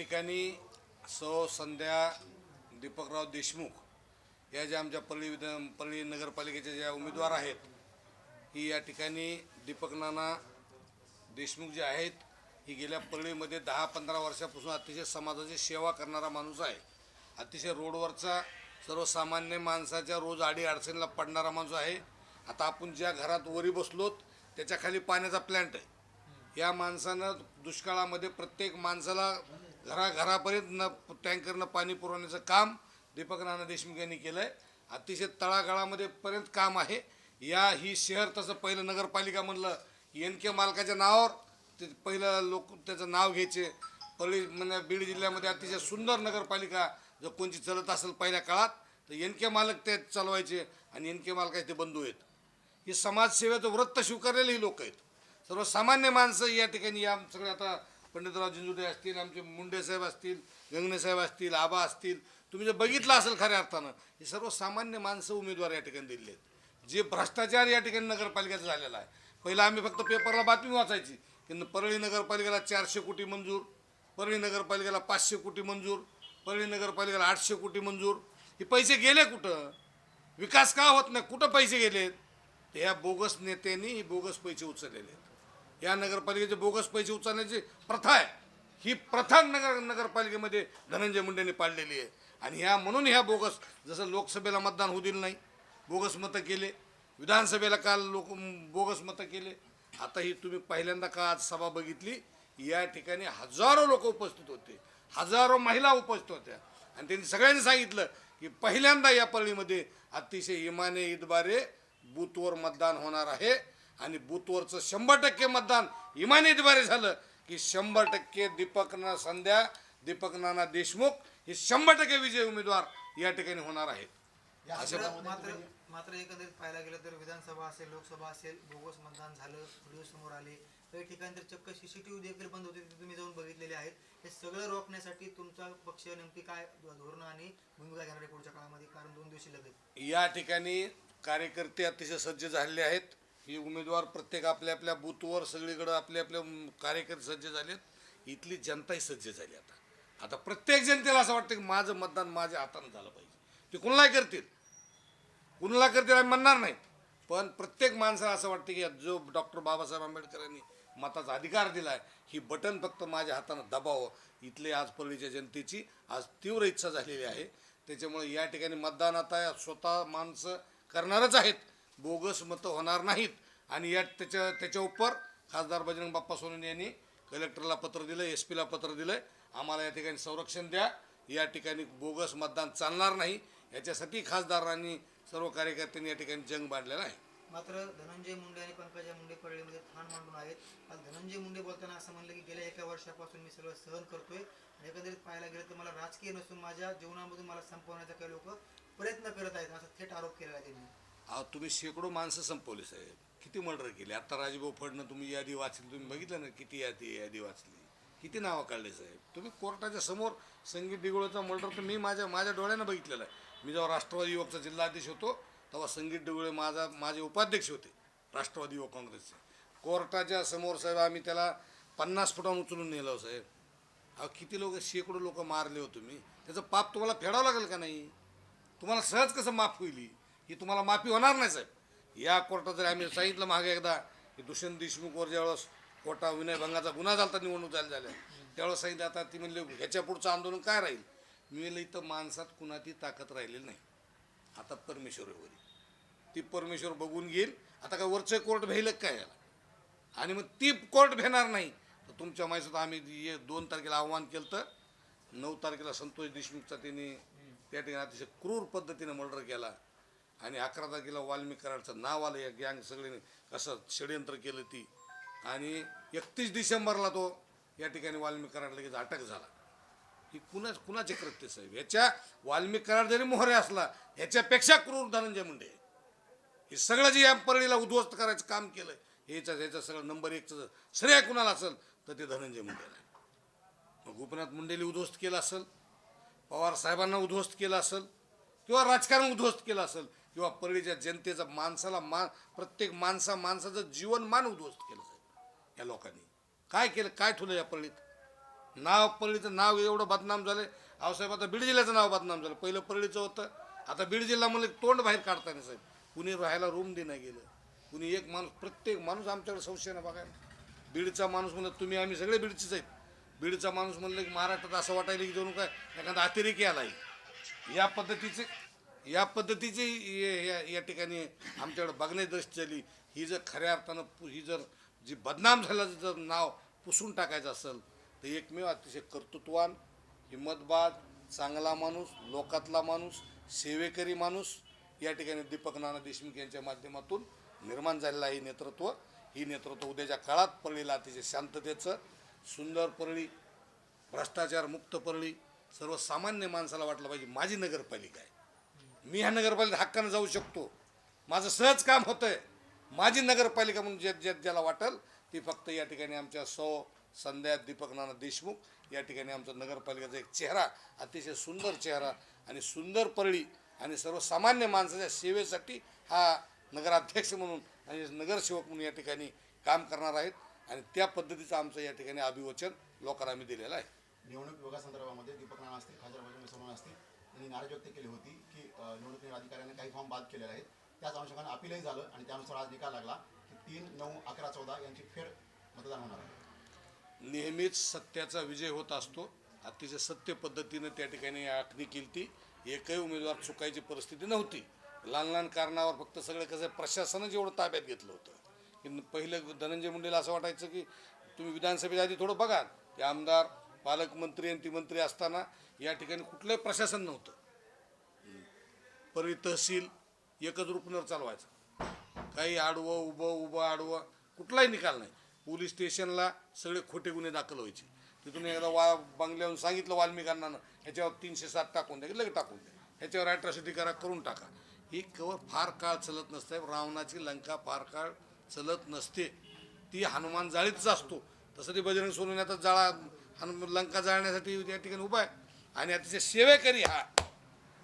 ठिकाणी सौ संध्या दीपकराव देशमुख या ज्या आमच्या पल्ली विधान पल्ली नगरपालिकेच्या ज्या उमेदवार आहेत ही या ठिकाणी दीपक नाना देशमुख जे आहेत ही गेल्या पल्लीमध्ये दहा पंधरा वर्षापासून अतिशय समाजाची सेवा करणारा माणूस आहे. अतिशय रोडवरचा सर्वसामान्य माणसाच्या रोज आडी अडचणीला पडणारा माणूस आहे. आता आपण ज्या घरात वरी बसलोत त्याच्याखाली पाण्याचा प्लॅन्ट आहे. या माणसानं दुष्काळामध्ये प्रत्येक माणसाला घराघरापर्यंत न टँकरनं पाणी पुरवण्याचं काम दीपक नाना देशमुख यांनी केलं आहे अतिशय तळागाळामध्ये पर्यंत काम आहे. या ही शहर तसं पहिलं नगरपालिका म्हणलं एन के मालकाच्या नावावर ते पहिलं लोक त्याचं नाव घ्यायचे. पल्ली म्हणजे बीड जिल्ह्यामध्ये अतिशय सुंदर नगरपालिका जर कोणची चलत असेल पहिल्या काळात तर एन के मालक ते चालवायचे आणि एन के मालकाचे ते बंधू आहेत. ही समाजसेवेचं व्रत स्वीकारलेले ही लोक आहेत. सर्वसामान्य माणसं या ठिकाणी या सगळ्या आता पंडितराव झिंजुडे असतील आमचे मुंडे साहेब असतील गंगणे साहेब असतील आबा असतील तुम्ही जर बघितलं असेल खऱ्या अर्थानं हे सर्वसामान्य माणसं उमेदवार या ठिकाणी दिले आहेत. जे भ्रष्टाचार या ठिकाणी नगरपालिकेचा झालेला आहे. पहिला आम्ही फक्त पेपरला बातमी वाचायची की परळी नगरपालिकेला चारशे कोटी मंजूर परळी नगरपालिकेला पाचशे कोटी मंजूर परळी नगरपालिकेला आठशे कोटी मंजूर. हे पैसे गेले कुठं? विकास का होत नाही? कुठं पैसे गेलेत? तर ह्या बोगस नेत्यांनी हे बोगस पैसे उचललेले आहेत. या नगरपालिकेचे बोगस पैसे उचलण्याची प्रथा आहे. ही प्रथा नगर नगरपालिकेमध्ये धनंजय मुंडेंनी पाडलेली आहे. आणि ह्या म्हणून ह्या बोगस जसं लोकसभेला मतदान होऊ दिलं नाही बोगस मतं केले. विधानसभेला काल लोक बोगस मतं केले. आता ही तुम्ही पहिल्यांदा का आज सभा बघितली? या ठिकाणी हजारो लोक उपस्थित होते. हजारो महिला उपस्थित होत्या. आणि त्यांनी सगळ्यांनी सांगितलं की पहिल्यांदा या पळणीमध्ये अतिशय इमाने इतबारे बूथवर मतदान होणार आहे. आणि बूथवरचं शंभर टक्के मतदान इमाने इतबारे झालं की शंभर टक्के दीपकना संध्या दीपक नाना देशमुख हे शंभर टक्के विजय उमेदवार या ठिकाणी होणार आहेत. अशा मात्र मात्र मात्र एकंदरीत पाहायला गेलं तर विधानसभा असेल लोकसभा असेल बोगस मतदान झालं व्हिडिओ समोर आले. काही ठिकाणी तर चक्क सीसीटीव्ही देखील बंद होते ते तुम्ही जाऊन बघितलेले आहेत. हे सगळं रोखण्यासाठी तुमचा पक्ष नेमकी काय धोरण आणि भूमिका घेणार आहे पुढच्या काळामध्ये? कारण दोन दिवशी लगेच. या ठिकाणी कार्यकर्ते अतिशय सज्ज झालेले आहेत. ही उमेदवार प्रत्येक आपल्या आपल्या बूथवर सगळीकडं आपले आपले कार्यकर्ते सज्ज झालेत. इथली जनताही सज्ज झाली आता. आता प्रत्येक जनतेला असं वाटतं की माझं मतदान माझ्या हातानं झालं पाहिजे. ते कुणालाही करतील. कुणाला करतील आम्ही म्हणणार नाहीत. पण प्रत्येक माणसाला असं वाटतं की जो डॉक्टर बाबासाहेब आंबेडकरांनी मताचा अधिकार दिला आहे ही बटन फक्त माझ्या हातानं दबावं. इथले आज परळीच्या जनतेची आज तीव्र इच्छा झालेली आहे. त्याच्यामुळे या ठिकाणी मतदान आता स्वतः माणसं करणारच आहेत. बोगस मतं होणार नाहीत. आणि या त्याच्या त्याच्या उपर खासदार बजरंग बाप्पा सोनवणे यांनी कलेक्टरला पत्र दिलं एस पीला पत्र दिलं आम्हाला या ठिकाणी संरक्षण द्या. या ठिकाणी बोगस मतदान चालणार नाही. याच्यासाठी खासदारांनी सर्व कार्यकर्त्यांनी या ठिकाणी जंग बांधलेला आहे. मात्र धनंजय मुंडे आणि पंकजा मुंडे परळीमध्ये ठाण मांडून आहेत. आज धनंजय मुंडे बोलताना असं म्हणलं की गेल्या एका वर्षापासून मी सगळं सहन करतोय. आणि एकंदरीत पाहायला गेलं तर मला राजकीय नसून माझ्या जीवनामधून मला संपवण्याचा काही लोक प्रयत्न करत आहेत. असा थेट आरोप केलेला आहे त्यांनी. अहो तुम्ही शेकडो माणसं संपवली साहेब. किती मर्डर केले? आता राजभाऊ फडणं तुम्ही यादी वाचली तुम्ही बघितलं ना? किती यादी यादी वाचली? किती नावं काढले साहेब? तुम्ही कोर्टाच्या समोर संगीत डिगोळेचा मर्डर तर मी माझ्या माझ्या डोळ्यानं बघितलेला आहे. मी जेव्हा राष्ट्रवादी युवकचा जिल्हाध्यक्ष होतो तेव्हा संगीत डिगोळे माझा माझे उपाध्यक्ष होते राष्ट्रवादी युवक काँग्रेसचे. कोर्टाच्या समोर साहेब आम्ही त्याला पन्नास फुटांवर उचलून नेलो साहेब. अहो किती लोक शेकडो लोक मारले हो तुम्ही. त्याचं पाप तुम्हाला फेडावं लागेल का नाही? तुम्हाला सहज कसं माफ होईल ही? तुम्हाला माफी होणार नाही साहेब. या कोर्टात जर आम्ही सांगितलं मागे एकदा की दुष्यंत देशमुखवर ज्यावेळेस कोटा विनयभंगाचा गुन्हा झाला निवडणूक झाली झाल्या त्यावेळेस सांगितलं आता ती म्हणले ह्याच्या पुढचं आंदोलन काय राहील? मी म्हणलं इथं माणसात कुणाची ताकद राहिलेली नाही. आता परमेश्वर ती परमेश्वर बघून घेईल. आता काय वरचं कोर्ट भेल काय याला? आणि मग ती कोर्ट भेणार नाही. तर तुमच्या माहिती आम्ही ये दोन तारखेला आव्हान केलं तर नऊ तारखेला संतोष देशमुखचा त्यांनी त्या ठिकाणी अतिशय क्रूर पद्धतीने मर्डर केला. आणि अकरा तारखेला वाल्मिकराडचं नाव आलं या गँग सगळ्यांनी कसं षडयंत्र केलं ती. आणि एकतीस डिसेंबरला तो या ठिकाणी वाल्मिकराड लगेच अटक झाला. ही कुणा कुणाचे कृत्य साहेब? ह्याच्या वाल्मिक कराड जरी मोहरे असला ह्याच्यापेक्षा क्रूर धनंजय मुंडे. आहे. हे सगळं जे या परळीला उद्ध्वस्त करायचं काम केलं ह्याचं ह्याचं सगळं नंबर एकचं श्रेय कुणाला असेल तर ते धनंजय मुंडेला मग गोपीनाथ मुंडेली उद्ध्वस्त केलं असेल पवार साहेबांना उद्ध्वस्त केलं असेल किंवा राजकारण उद्ध्वस्त केलं असेल किंवा परळीच्या जनतेचा माणसाला मान प्रत्येक माणसा माणसाचं जीवनमान उद्ध्वस्त केलं साहेब या लोकांनी. काय केलं काय ठेवलं या परळीत? नाव परळीचं नाव एवढं बदनाम झालं आऊसाहेब आता बीड जिल्ह्याचं नाव बदनाम झालं. पहिलं परळीचं होतं. आता बीड जिल्हा म्हणलं की तोंड बाहेर काढता नाही साहेब. कुणी राहायला रूम देणं गेलं. कुणी एक माणूस प्रत्येक माणूस आमच्याकडे संशयानं बघायला. बीडचा माणूस म्हणलं तुम्ही आम्ही सगळे बीडचेच आहेत. बीडचा माणूस म्हणलं की महाराष्ट्रात असं वाटायला की जणू काय एखादा अतिरेकी आला आहे या पद्धतीचे या पद्धतीची या या ठिकाणी आमच्याकडे बघण्याची दृष्टी झाली ही जर खऱ्या अर्थानं पु- ही जर जी बदनाम झाल्याचं जर नाव पुसून टाकायचं असेल तर एकमेव अतिशय कर्तृत्वान हिंमतबाद चांगला माणूस लोकातला माणूस सेवेकरी माणूस या ठिकाणी दीपक नाना देशमुख यांच्या माध्यमातून निर्माण झालेलं आहे हे नेतृत्व. ही नेतृत्व उद्याच्या काळात परळीला अतिशय शांततेचं सुंदर परळी भ्रष्टाचार मुक्त परळी सर्वसामान्य माणसाला वाटलं पाहिजे माझी नगरपालिका आहे. मी ह्या नगरपालिकेत हक्कानं जाऊ शकतो. माझं सहज काम होतं आहे माझी नगरपालिका म्हणून ज्या ज्या ज्याला वाटेल ती फक्त या ठिकाणी आमच्या सौ संध्या दीपक नाना देशमुख या ठिकाणी आमचा नगरपालिकेचा एक चेहरा अतिशय सुंदर चेहरा आणि सुंदर परळी आणि सर्वसामान्य माणसाच्या सेवेसाठी हा नगराध्यक्ष म्हणून आणि नगरसेवक म्हणून या ठिकाणी काम करणार आहेत आणि त्या पद्धतीचं आमचं या ठिकाणी अभिवचन लोकांना आम्ही दिलेलं आहे. निवडणूक विभागासंदर्भामध्ये दीपक नाना असतील खासदार असतील आणि नाराज व्यक्त केली होती की निवडणूक निर्णय अधिकाऱ्यांनी काही फॉर्म बाद केलेले आहेत. त्याच अनुषंगाने अपीलही झालं आणि त्यानुसार आज निकाल लागला की तीन नऊ अकरा चौदा यांची फेर मतदान होणार आहे. नेहमीच सत्याचा विजय होत असतो. अतिशय सत्य पद्धतीनं त्या ठिकाणी आखणी केली ती एकही उमेदवार चुकायची परिस्थिती नव्हती. लहान लहान कारणावर फक्त सगळं कसं प्रशासनच एवढं ताब्यात घेतलं होतं. की पहिलं धनंजय मुंडेला असं वाटायचं की तुम्ही विधानसभेच्या आधी थोडं बघा. ते आमदार पालकमंत्री आणि ती मंत्री असताना या ठिकाणी कुठलंही प्रशासन नव्हतं. परी तहसील एकच रुपनर चालवायचं. काही आडवं उभं उभं आडवं कुठलाही निकाल नाही. पोलीस स्टेशनला सगळे खोटे गुन्हे दाखल व्हायचे. तिथून एकदा वा बंगल्याहून सांगितलं वाल्मिकांना ह्याच्यावर तीनशे सात टाकून द्या की लगेच टाकून द्या. ह्याच्यावर अॅट्रॉसिटी करा करून टाका. ही कवर फार काळ चलत नसते. रावणाची लंका फार काळ चलत नसते. ती हनुमान जाळीतच असतो. तसं ते बजरंग सोनून आता जाळा हनुमान लंका जाळण्यासाठी या ठिकाणी उभा आहे. आणि अतिशय सेवेकरी हा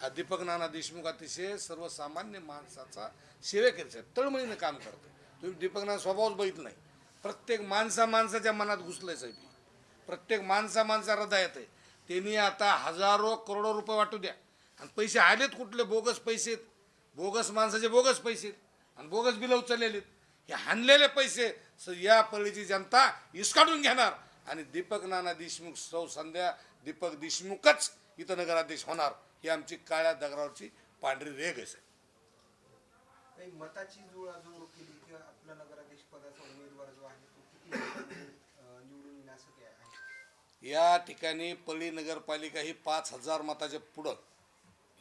हा दीपक नाना देशमुख अतिशय सर्वसामान्य माणसाचा सेवेकरी साहेब तळमळीनं काम करतो तुम्ही दीपक नाना स्वभावच बघित नाही. प्रत्येक माणसा माणसाच्या मनात घुसलंय साहेब प्रत्येक माणसा माणसा हृदयात आहे. त्यांनी आता हजारो करोडो रुपये वाटू द्या. आणि पैसे आलेत कुठले? बोगस पैसे बोगस माणसाचे बोगस पैसे आणि बोगस बिलं उचललेले आहेत. हे हाणलेले पैसे या पळीची जनता इसकाडून घेणार. आणि दीपक नाना देशमुख सौ संध्या दीपक देशमुखच इथं नगराध्यक्ष होणार ही आमची काळ्या दगरावरची पांढरी रेग आहे मताची जुळाजुळ केली किंवा आपला नगराध्यक्ष पदाचा उमेदवार जो आहे तो किती मतांनी, अं, निवडून येईल असं काय आहे? या ठिकाणी पळी नगरपालिका ही पाच हजार मताच्या पुढं.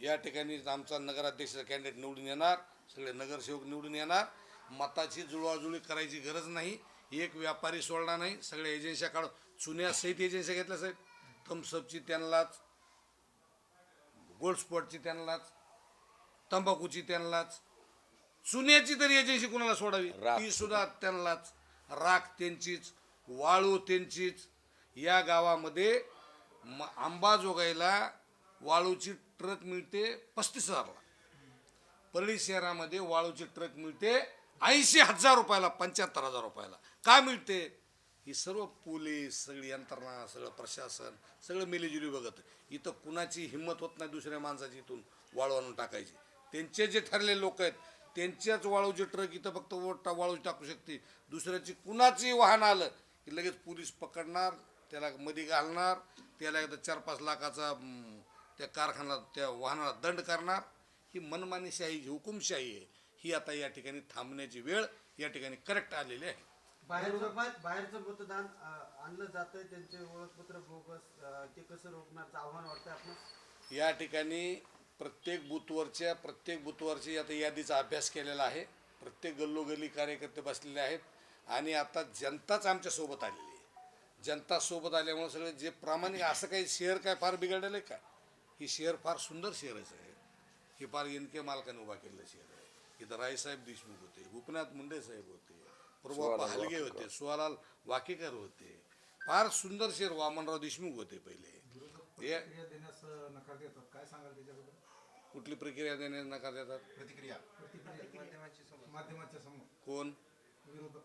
या ठिकाणी आमचा नगराध्यक्षाचा कॅन्डिडेट निवडून येणार सगळे नगरसेवक निवडून येणार. मताची जुळवाजुळी करायची गरज नाही. एक व्यापारी सोडणार नाही सगळ्या एजन्स्या काढून. चुन्यासहित एजन्स्या घेतल्या साहेब. थम्सअपची त्यांनाच गोल्ड स्पॉटची त्यांनाच तंबाखूची त्यांनाच. चुन्याची तरी एजन्सी कोणाला सोडावी? ती सुद्धा त्यांनाच. राख त्यांचीच वाळू त्यांचीच. या गावामध्ये म अंबाजोगाईला वाळूची ट्रक मिळते पस्तीस हजारला. परळी शहरामध्ये वाळूची ट्रक मिळते ऐंशी हजार रुपयाला पंच्याहत्तर हजार रुपयाला. का मिळते? ही सर्व पोलीस सगळी यंत्रणा सगळं प्रशासन सगळं मिलीजुली बघत. इथं कुणाची हिंमत होत नाही दुसऱ्या माणसाची इथून वाळू आणून टाकायची. त्यांचे जे ठरलेले लोक आहेत त्यांच्याच वाळूची ट्रक इथं फक्त ओटा वाळू टाकू शकते. दुसऱ्याची कुणाची वाहन आलं की लगेच पोलीस पकडणार त्याला मध्ये घालणार त्याला एकदा चार पाच लाखाचा त्या कारखान्यात त्या वाहनाला दंड करणार. ही मनमानीशाही ही हुकुमशाही आहे. ही आता या ठिकाणी थांबण्याची वेळ या ठिकाणी करेक्ट आलेली आहे. बाहेरचं बाहेरचं मतदान अं, आणलं जातंय त्यांचे ओळखपत्र बोगस अं, ते कसं रोखण्याचं आव्हान वाटतं आपण या ठिकाणी प्रत्येक बूथवरच्या प्रत्येक बूथवरची आता यादीचा अभ्यास केलेला आहे. प्रत्येक गल्लोगल्ली कार्यकर्ते बसलेले आहेत. आणि आता जनताच आमच्यासोबत आलेली आहे. जनता सोबत आल्यामुळे सगळे जे प्रामाणिक असं काही शेअर काय फार बिघडलेलं आहे का? ही शेअर फार सुंदर शेअर आहे हे फार इनके मालकाने उभा केलेलं शेअर आहे. इथं रायसाहेब देशमुख होते गोपीनाथ मुंडे साहेब होते प्रभा हलगे होते सुवालाल वाकेकर होते. फार सुंदर शेअर वामनराव देशमुख होते पहिले. हे प्रतिक्रिया देण्यास नकार देतात. काय सांगाल त्याच्याबद्दल? कुठली प्रक्रिया देण्यास नकार देतात? प्रतिक्रिया. प्रतिक्रिया माध्यमांची समोर माध्यमाच्या समोर. कोण? विरोधक.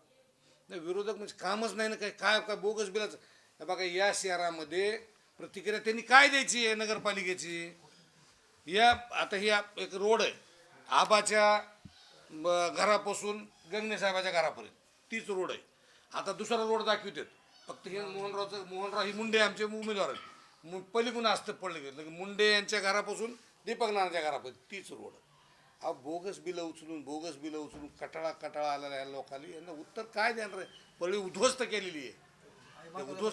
नाही विरोधक म्हणजे कामच नाही ना काय काय काय बोगस बिलाचं. बघा या शहरामध्ये प्रतिक्रिया त्यांनी काय द्यायची आहे नगरपालिकेची? या आता ही एक रोड आहे. आबाच्या घरापासून गंगणे साहेबाच्या घरापर्यंत. तीच रोड आहे. आता दुसरा रोड दाखवतात फक्त हे मोहनरावचं मोहनराव ही मुंडे आमचे उमेदवार आहेत. मु- पलीकडून असतं पडले गेलं मुंडे यांच्या घरापासून दीपक नानाच्या घरापर्यंत तीच रोड अहो बोगस बिलं उचलून बोगस बिलं उचलून कटाळा कटाळा आलेला या लोकांनी यांना उत्तर काय देणार आहे? पळी उद्ध्वस्त केलेली आहे. उद्ध्वस्त